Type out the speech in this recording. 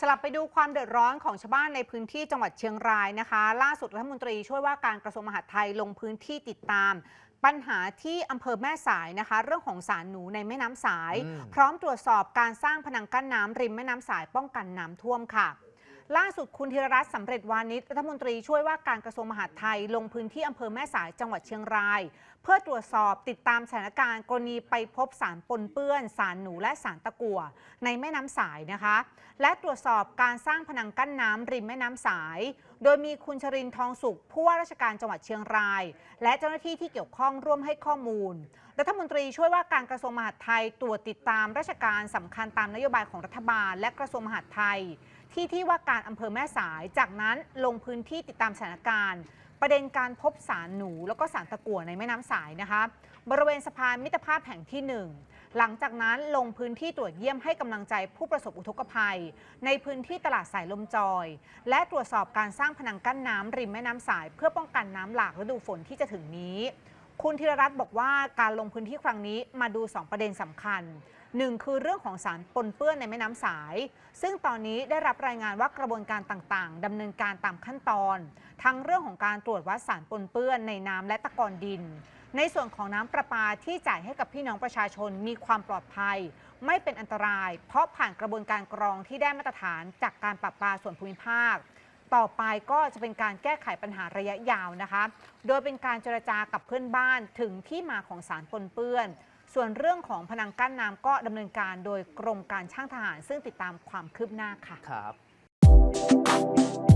สลับไปดูความเดือดร้อนของชาวบ้านในพื้นที่จังหวัดเชียงรายนะคะ ล่าสุดรัฐมนตรีช่วยว่าการกระทรวงมหาดไทยลงพื้นที่ติดตาม ปัญหาที่อำเภอแม่สายนะคะ เรื่องของสารหนูในแม่น้ำสายอืมพร้อมตรวจสอบการสร้างพนังกั้นน้ำริมแม่น้ำสายป้องกันน้ำท่วมค่ะ ล่าสุดคุณธีรรัตน์สำเร็จวานิชรัฐมนตรีช่วยว่าการกระทรวงมหาดไทยลงพื้นที่อำเภอแม่สายจังหวัดเชียงราย เพื่อตรวจสอบติดตามสถานการณ์กรณีไปพบสารปนเปื้อน สารหนูและสารตะกั่วในแม่น้ำสายนะคะ และตรวจสอบการสร้างพนังกั้นน้ำริมแม่น้ำสาย โดยมีคุณชรินทร์ทองสุขผู้ว่าราชการจังหวัดเชียงราย และเจ้าหน้าที่ที่เกี่ยวข้องร่วมให้ข้อมูล รัฐมนตรีช่วยว่าการกระทรวงมหาดไทยตรวจติดตามราชการสำคัญตามนโยบายของรัฐบาล และกระทรวงมหาดไทย ที่ที่ว่าการอำเภอแม่สาย จากนั้นลงพื้นที่ติดตามสถานการณ์ ประเด็นการพบสารหนู แล้วก็สารตะกั่วในแม่น้ำสายนะคะ บริเวณสะพานมิตรภาพแห่งที่หนึ่งหลังจากนั้นลงพื้นที่ตรวจเยี่ยมให้กำลังใจผู้ประสบอุทกภัย ในพื้นที่ตลาดสายลมจอย และตรวจสอบการสร้างพนังกั้นน้ำริมแม่น้ำสาย เพื่อป้องกันน้ำหลากฤดูฝนที่จะถึงนี้ คุณธีรรัตน์บอกว่าการลงพื้นที่ครั้งนี้มาดู 2 ประเด็นสำคัญหนึ่งคือเรื่องของสารปนเปื้อนในแม่น้ำสาย ซึ่งตอนนี้ได้รับรายงานว่ากระบวนการต่างๆดำเนินการตามขั้นตอน ทั้งเรื่องของการตรวจวัดสารปนเปื้อนในน้ำและตะกอนดิน ในส่วนของน้ำประปาที่จ่ายให้กับพี่น้องประชาชนมีความปลอดภัย ไม่เป็นอันตราย เพราะผ่านกระบวนการกรองที่ได้มาตรฐานจากการปรับปาส่วนภูมิภาค ต่อไปก็จะเป็นการแก้ไขปัญหาระยะยาวนะคะ โดยเป็นการเจรจากับเพื่อนบ้านถึงที่มาของสารปนเปื้อน ส่วนเรื่องของพนังกั้นน้ำก็ดำเนินการโดยกรมการช่างทหาร ซึ่งติดตามความคืบหน้าค่ะ ครับ